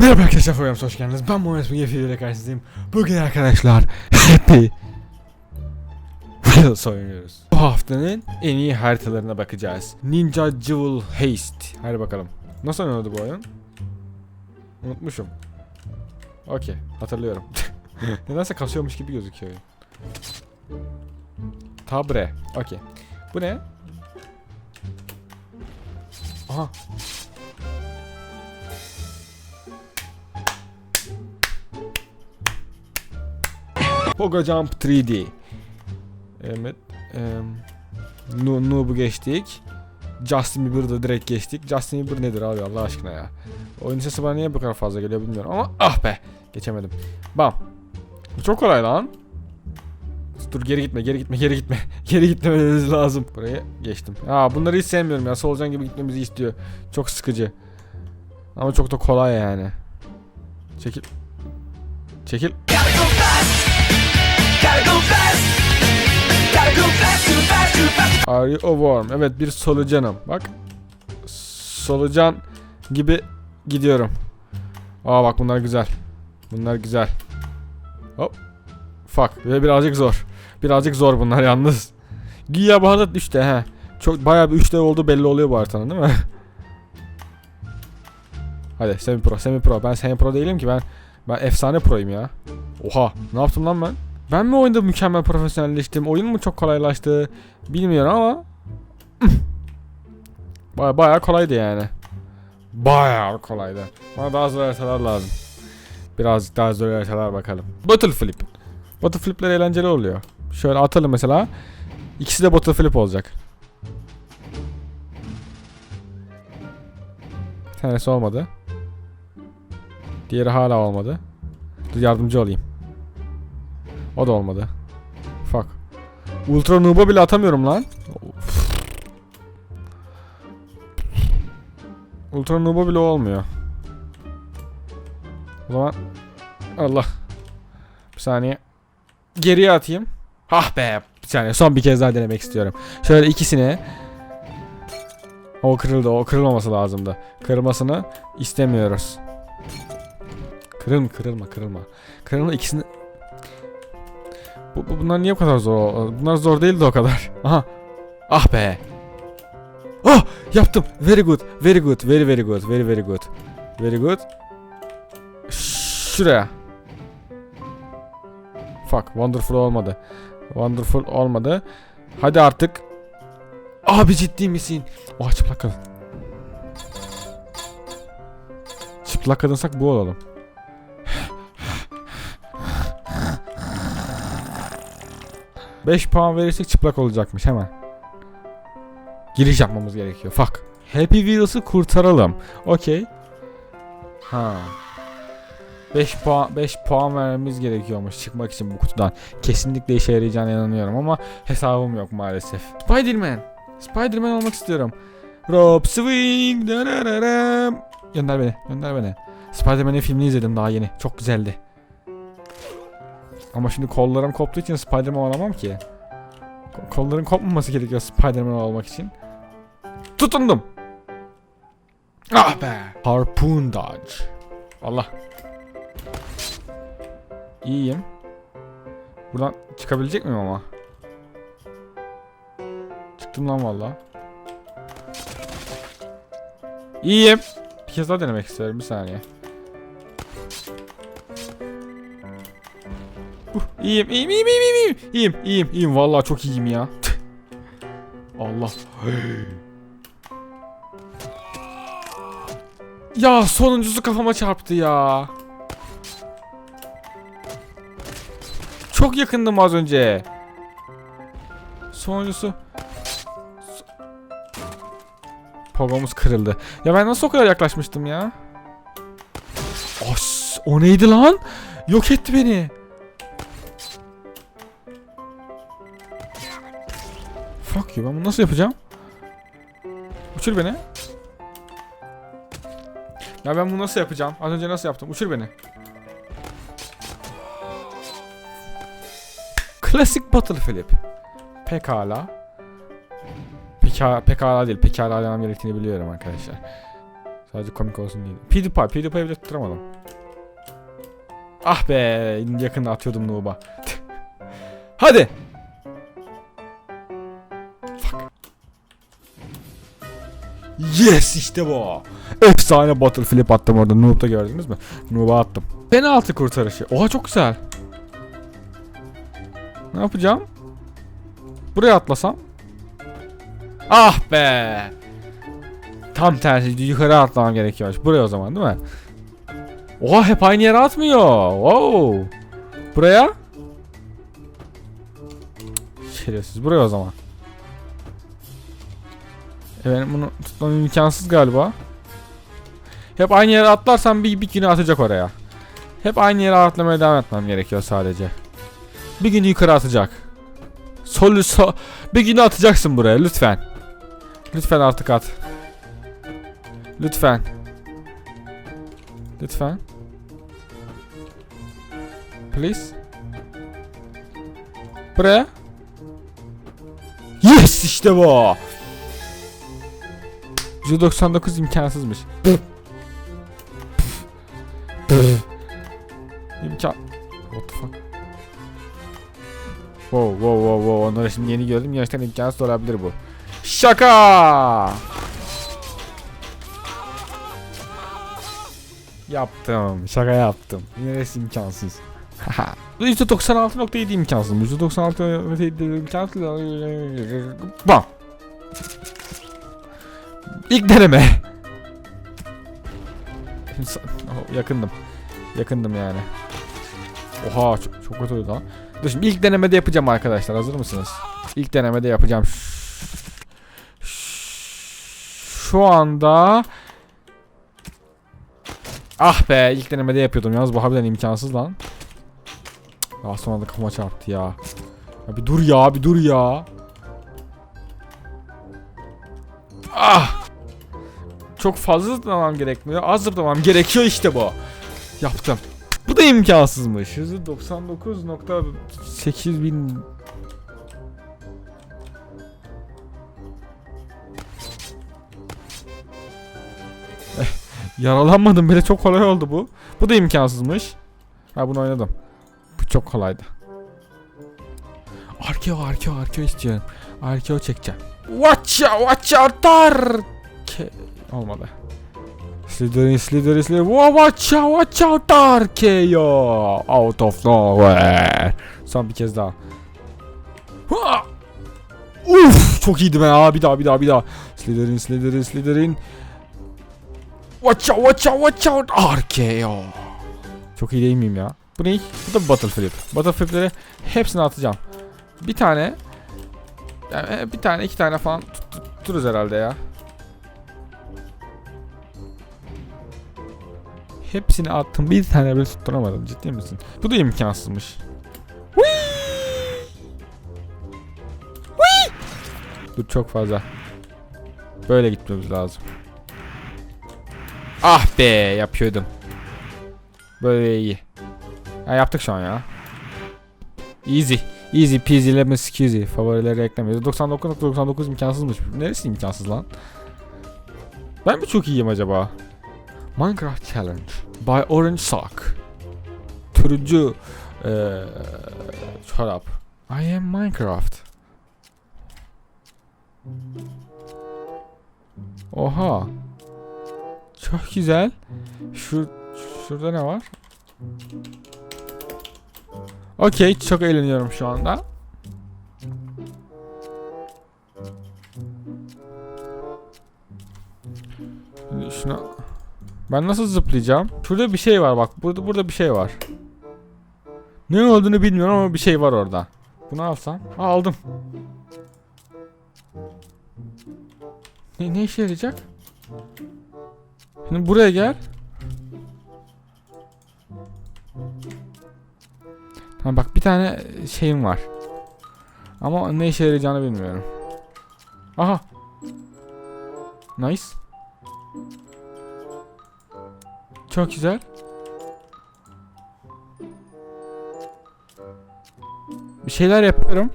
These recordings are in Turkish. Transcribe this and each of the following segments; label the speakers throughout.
Speaker 1: Merhaba arkadaşlar programımıza hoş geldiniz. Ben Muhammed Mügefi ile karşınızdayım. Bugün arkadaşlar Happy Wheels oynuyoruz. Bu haftanın en iyi haritalarına bakacağız. Ninja Jewel Haste. Hadi bakalım. Nasıl oynuyordu bu oyun? Unutmuşum. Okey. Hatırlıyorum. Nedense kasıyormuş gibi gözüküyor. Tabre. Okey. Bu ne? Aha. Pogo Jump 3D. Evet. Em, Nu Noob'u geçtik. Justin Bieber'da direkt geçtik. Justin Bieber nedir abi Allah aşkına ya. Oyun sesi bana niye bu kadar fazla geliyor bilmiyorum ama ah be. Geçemedim. Bam. Çok kolay lan. Dur geri gitme geri gitme geri gitme. geri gitmememiz lazım. Buraya geçtim. Ya bunları hiç sevmiyorum ya. Solucan gibi gitmemizi istiyor. Çok sıkıcı. Ama çok da kolay yani. Çekil. Çekil. Are you a worm? Evet bir solucanım. Bak. Solucan gibi gidiyorum. Aa bak bunlar güzel. Bunlar güzel. Hop. Fuck. Ve birazcık zor. Birazcık zor bunlar yalnız. Güya bu arada 3'te he. Çok bayağı bir 3'te olduğu belli oluyor bu haritanın değil mi? Hadi semi pro semi pro. Ben semi pro değilim ki ben ben efsane proyum ya. Oha ne yaptım lan ben? Ben mi oyunda mükemmel profesyonelleştim? Oyun mu çok kolaylaştı? Bilmiyorum ama Baya bayağı kolaydı yani. Bayağı kolaydı. Bana daha zor haritalar lazım. Birazcık daha zor haritalar bakalım. Bottle flip. Bottle flipler eğlenceli oluyor. Şöyle atalım mesela. İkisi de bottle flip olacak. Bir tanesi olmadı. Diğeri hala olmadı. Dur yardımcı olayım. O da olmadı. Fuck. Ultra Noob'a bile atamıyorum lan. Of. Ultra Noob'a bile olmuyor. O zaman Allah. Bir saniye. Geriye atayım. Ah be. Bir saniye son bir kez daha denemek istiyorum. Şöyle ikisini. O kırıldı. O kırılmaması lazımdı. Kırılmasını istemiyoruz. Kırılma kırılma kırılma. Kırılma ikisini bu, bu- bunlar niye bu kadar zor? Bunlar zor değildi o kadar. Aha. Ah be. Ah yaptım. Very good. Very good. Very very good. Very very good. Very good. Şuraya. Fuck. Wonderful olmadı. Wonderful olmadı. Hadi artık. Abi ciddi misin? Oha çıplak kadın. Çıplak kadınsak bu olalım. 5 puan verirsek çıplak olacakmış hemen. Giriş yapmamız gerekiyor. Fuck. Happy Wheels'ı kurtaralım. Okey. Ha. 5 puan 5 puan vermemiz gerekiyormuş çıkmak için bu kutudan. Kesinlikle işe yarayacağına inanıyorum ama hesabım yok maalesef. Spider-Man. Spider-Man olmak istiyorum. Rob swing. Gönder beni. Gönder beni. Spider-Man'in filmini izledim daha yeni. Çok güzeldi. Ama şimdi kollarım koptuğu için Spider-Man olamam ki. Ko- Kolların kopmaması gerekiyor Spider-Man olmak için. Tutundum. Ah be. Harpoon dodge. Allah. İyiyim. Buradan çıkabilecek miyim ama? Çıktım lan valla. İyiyim. Bir kez daha denemek istiyorum bir saniye. Uh, iyiyim, iyiyim, iyiyim, iyiyim, iyiyim. İyiyim, iyiyim, iyiyim. Vallahi çok iyiyim ya. Allah. ya sonuncusu kafama çarptı ya. Çok yakındım az önce. Sonuncusu. Pogomuz kırıldı. Ya ben nasıl o kadar yaklaşmıştım ya? As, o neydi lan? Yok etti beni. Fuck you ben bunu nasıl yapacağım? Uçur beni. Ya ben bunu nasıl yapacağım? Az önce nasıl yaptım? Uçur beni. Klasik Battle Flip. Pekala. Pekala, pekala değil. Pekala demem gerektiğini biliyorum arkadaşlar. Sadece komik olsun diye. PewDiePie, PewDiePie'yi bile tutturamadım. Ah be, yakında atıyordum Noob'a. Hadi. Yes işte bu. Efsane bottle flip attım orada. Noob'da gördünüz mü? Noob'a attım. Penaltı kurtarışı. Oha çok güzel. Ne yapacağım? Buraya atlasam. Ah be. Tam tersi yukarı atlamam gerekiyormuş. Buraya o zaman değil mi? Oha hep aynı yere atmıyor. Wow. Buraya. Şerefsiz. Buraya o zaman. Evet bunu tutmam imkansız galiba. Hep aynı yere atlarsam bir, bir günü atacak oraya. Hep aynı yere atlamaya devam etmem gerekiyor sadece. Bir günü yukarı atacak. Sol, sol, bir günü atacaksın buraya lütfen. Lütfen artık at. Lütfen. Lütfen. Please. Buraya. Yes işte bu. 199 imkansızmış. İmkan. What the fuck? Wow wow wow wow onları şimdi yeni gördüm gerçekten imkansız olabilir bu. Şaka! Yaptım. Şaka yaptım. Neresi imkansız. Haha. %96.7 imkansız. %96.7 imkansız. Bam. İlk deneme. Yakındım. Yakındım yani. Oha çok, çok kötü oldu lan. Dur şimdi ilk denemede yapacağım arkadaşlar. Hazır mısınız? İlk denemede yapacağım. Şu anda Ah be ilk denemede yapıyordum yalnız bu harbiden imkansız lan. Daha sonra da kafama çarptı ya. ya. Bir dur ya bir dur ya. Ah! Çok fazla zıplamam gerekmiyor. Az zıplamam gerekiyor işte bu. Yaptım. Bu da imkansızmış. Hızı 99.8 bin Yaralanmadım bile çok kolay oldu bu. Bu da imkansızmış. Ha bunu oynadım. Bu çok kolaydı. Arkeo arkeo arkeo istiyorum. Arkeo çekeceğim. Watch out watch out dar. Olmadı. Slytherin Slytherin Slytherin. Wow, watch out watch out dar. Keo. Out of nowhere. Son bir kez daha. Ha! Uf çok iyiydi be ya. Bir daha bir daha bir daha. Slytherin Slytherin Slytherin. Watch out, watch out, watch out. RKO. Çok iyi değil miyim ya? Bu ne? Bu da Battle Flip. Battle Flip'leri hepsini atacağım. Bir tane yani bir tane iki tane falan tut, tut- tuturuz herhalde ya. Hepsini attım. Bir tane bile tutturamadım. Ciddi misin? Bu da imkansızmış. Dur çok fazla. Böyle gitmemiz lazım. Ah be yapıyordum. Böyle iyi. Ha yaptık şu an ya. Easy. Easy peasy lemon squeezy. Favorileri eklemiyoruz. 99.99 imkansızmış. Neresi imkansız lan? Ben mi çok iyiyim acaba? Minecraft Challenge by Orange Sock. Turuncu eee çorap. I am Minecraft. Oha. Çok güzel. Şu şurada ne var? Okey, çok eğleniyorum şu anda. Şimdi Şuna ben nasıl zıplayacağım? Şurada bir şey var bak. Burada burada bir şey var. Ne olduğunu bilmiyorum ama bir şey var orada. Bunu alsam. Aa, aldım. Ne, ne işe yarayacak? Şimdi buraya gel. Tamam bak bir tane şeyim var. Ama ne işe yarayacağını bilmiyorum. Aha. Nice. Çok güzel. Bir şeyler yapıyorum.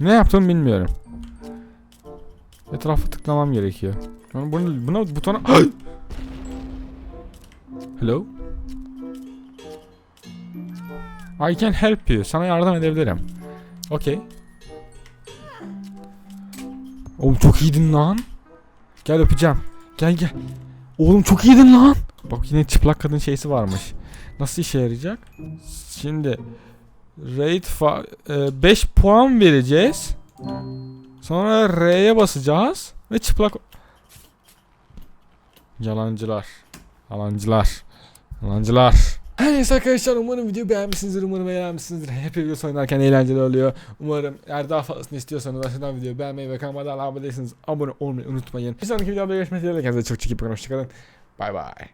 Speaker 1: Ne yaptım bilmiyorum. Evet tarafa tıklamam gerekiyor. Bunu, bunu, buna butona... Hello? I can help you. Sana yardım edebilirim. Okey. Oğlum çok iyiydin lan. Gel öpeceğim. Gel gel. Oğlum çok iyiydin lan. Bak yine çıplak kadın şeysi varmış. Nasıl işe yarayacak? Şimdi rate 5 puan vereceğiz. Sonra R'ye basacağız ve çıplak Yalancılar. Yalancılar. Yalancılar. Her neyse arkadaşlar umarım video beğenmişsinizdir. Umarım eğlenmişsinizdir. Hep video oynarken eğlenceli oluyor. Umarım eğer daha fazlasını istiyorsanız aşağıdan videoyu beğenmeyi ve kanalıma abone değilseniz abone olmayı unutmayın. Bir sonraki videoda görüşmek dileğiyle. Kendinize çok çok iyi bakın. Hoşçakalın. Bay bay.